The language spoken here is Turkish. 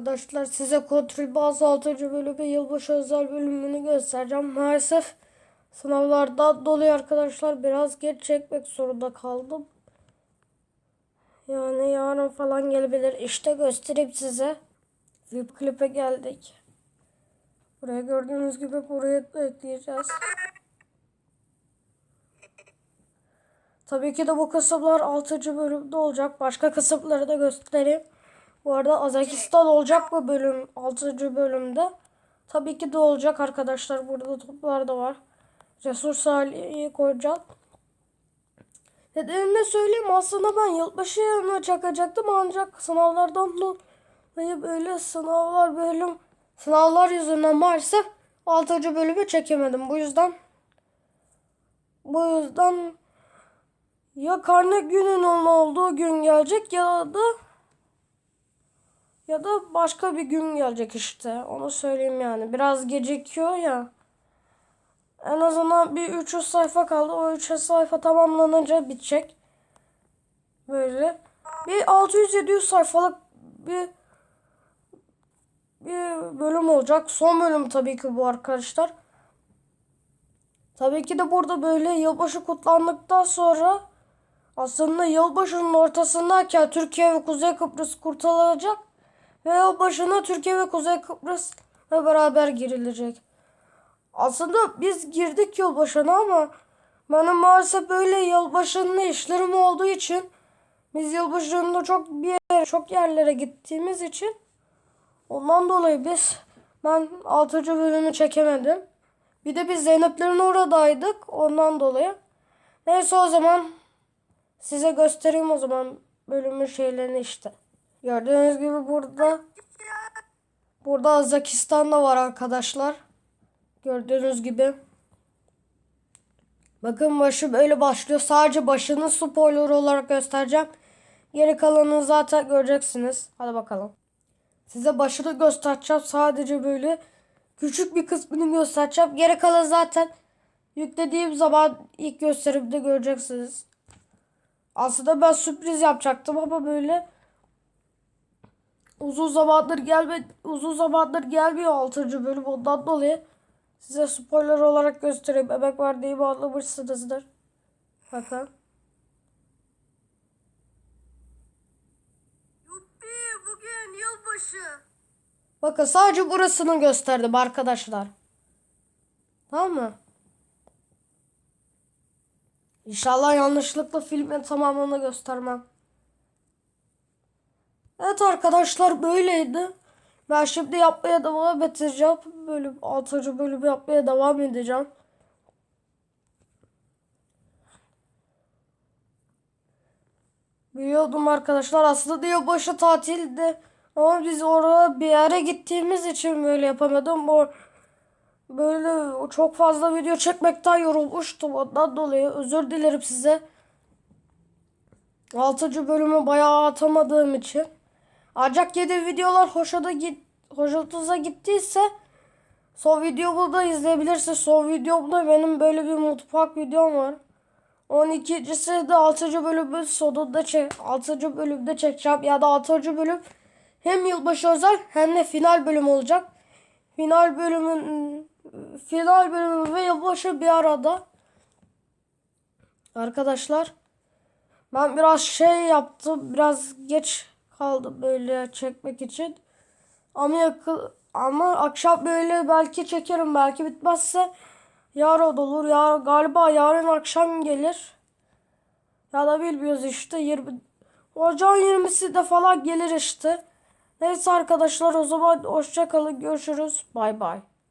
Arkadaşlar size kontrol bazı 6. bölümü yılbaşı özel bölümünü göstereceğim. Maalesef sınavlardan dolayı arkadaşlar biraz geç çekmek zorunda kaldım. Yani yarın falan gelebilir. İşte göstereyim size. Flip Clip'e geldik. Buraya gördüğünüz gibi buraya ekleyeceğiz. Tabii ki de bu kısımlar 6. bölümde olacak. Başka kısımları da göstereyim. Bu arada Azakistan olacak bu bölüm 6. bölümde. Tabii ki de olacak arkadaşlar. Burada toplar da var. Cesur Salih'i koyacağım. Nedenini de söyleyeyim. Aslında ben yılbaşı yanına çakacaktım ancak sınavlardan dolayı böyle sınavlar bölüm sınavlar yüzünden maalesef 6. bölümü çekemedim. Bu yüzden bu yüzden ya karne gününün olduğu gün gelecek ya da ya da başka bir gün gelecek işte. Onu söyleyeyim yani. Biraz gecikiyor ya. En azından bir 300 sayfa kaldı. O 300 sayfa tamamlanınca bitecek. Böyle. Bir 600-700 sayfalık bir bir bölüm olacak. Son bölüm tabii ki bu arkadaşlar. Tabii ki de burada böyle yılbaşı kutlandıktan sonra aslında yılbaşının ortasındayken Türkiye ve Kuzey Kıbrıs kurtarılacak ve yılbaşına Türkiye ve Kuzey Kıbrıs'la beraber girilecek. Aslında biz girdik yılbaşına ama benim maalesef böyle yılbaşında işlerim olduğu için biz yılbaşında çok bir yere, çok yerlere gittiğimiz için ondan dolayı biz ben 6. bölümü çekemedim. Bir de biz Zeynep'lerin oradaydık ondan dolayı. Neyse o zaman size göstereyim o zaman bölümün şeylerini işte. Gördüğünüz gibi burada burada Azakistan da var arkadaşlar. Gördüğünüz gibi. Bakın başı böyle başlıyor. Sadece başını spoiler olarak göstereceğim. Geri kalanını zaten göreceksiniz. Hadi bakalım. Size başını göstereceğim. Sadece böyle küçük bir kısmını göstereceğim. Geri kalan zaten yüklediğim zaman ilk gösterimde göreceksiniz. Aslında ben sürpriz yapacaktım ama böyle uzun zamandır gelme uzun zamandır gelmiyor 6. bölüm ondan dolayı size spoiler olarak göstereyim. Emek verdiğimi anlamışsınızdır. Bakın. Yuppi bugün yılbaşı. Bakın sadece burasını gösterdim arkadaşlar. Tamam mı? İnşallah yanlışlıkla filmin tamamını göstermem. Arkadaşlar böyleydi. Ben şimdi yapmaya devam edeceğim. Bölüm 6. bölümü yapmaya devam edeceğim. Biliyordum arkadaşlar aslında yılbaşı tatildi. Ama biz oraya bir yere gittiğimiz için böyle yapamadım. Bu böyle çok fazla video çekmekten yorulmuştum. Ondan dolayı özür dilerim size. 6. bölümü bayağı atamadığım için. Ancak yedi videolar hoşuna git hoşunuza gittiyse son videomu da izleyebilirsiniz. Son videomda benim böyle bir mutfak videom var. 12.si de 6. bölümün sonunda çek 6. bölümde çekeceğim ya da 6. bölüm hem yılbaşı özel hem de final bölüm olacak. Final bölümün final bölümü ve yılbaşı bir arada. Arkadaşlar ben biraz şey yaptım. Biraz geç kaldım böyle çekmek için. Ama yakın ama akşam böyle belki çekerim. Belki bitmezse yarın olur. Ya galiba yarın akşam gelir. Ya da bilmiyoruz işte 20 Ocağın 20'si de falan gelir işte. Neyse arkadaşlar o zaman hoşça kalın görüşürüz. Bay bay.